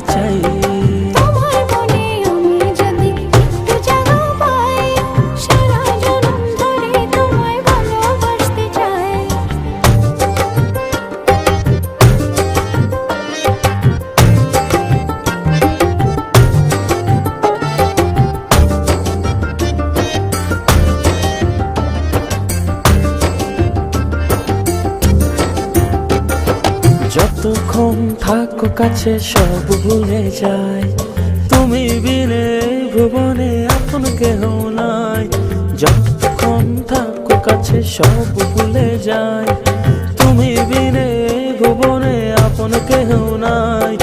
chai যতক্ষণ থাকো কাছে, সব ভুলে যায় তুমি বিনে ভুবনে আপন কেহ নাই। যতক্ষণ থাকো কাছে, সব ভুলে যায় তুমি বিনে ভুবনে আপন কেহ নাই।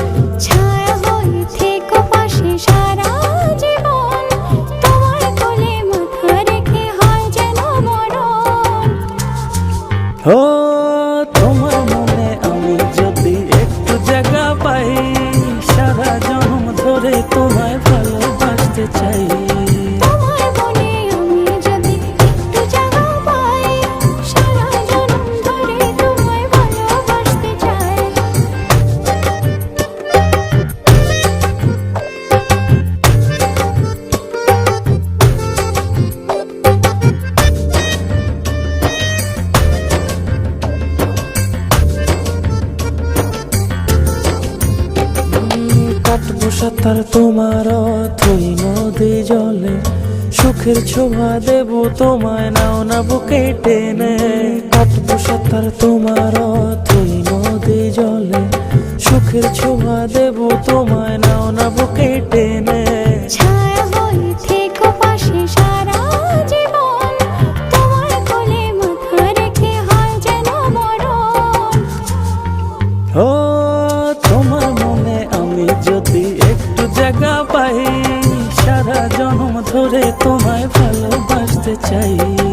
সাতার তোমার তুই নদী জলে। সুখের ছোভা দেব তোমায়, নাও না বুকে টেনে। কাটবো সাঁতার তোমার তুই নদী জলে। সুখের ছোভা দেব তোমায়, নাও না বুকে টেনে। আসতে চাই।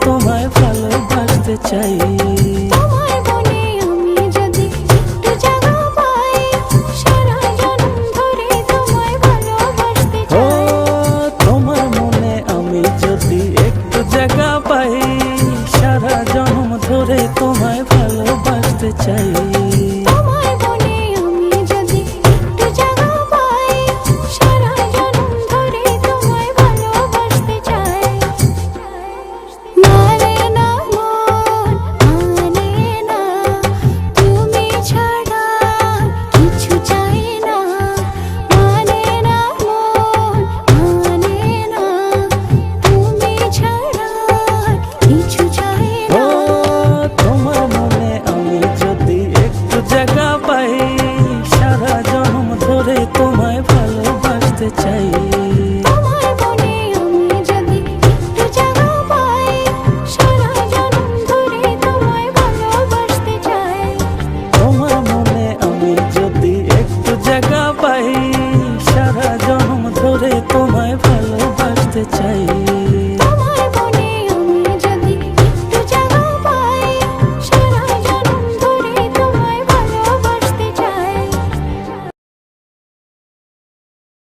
তোমায় ভালোবাসতে চাই। you.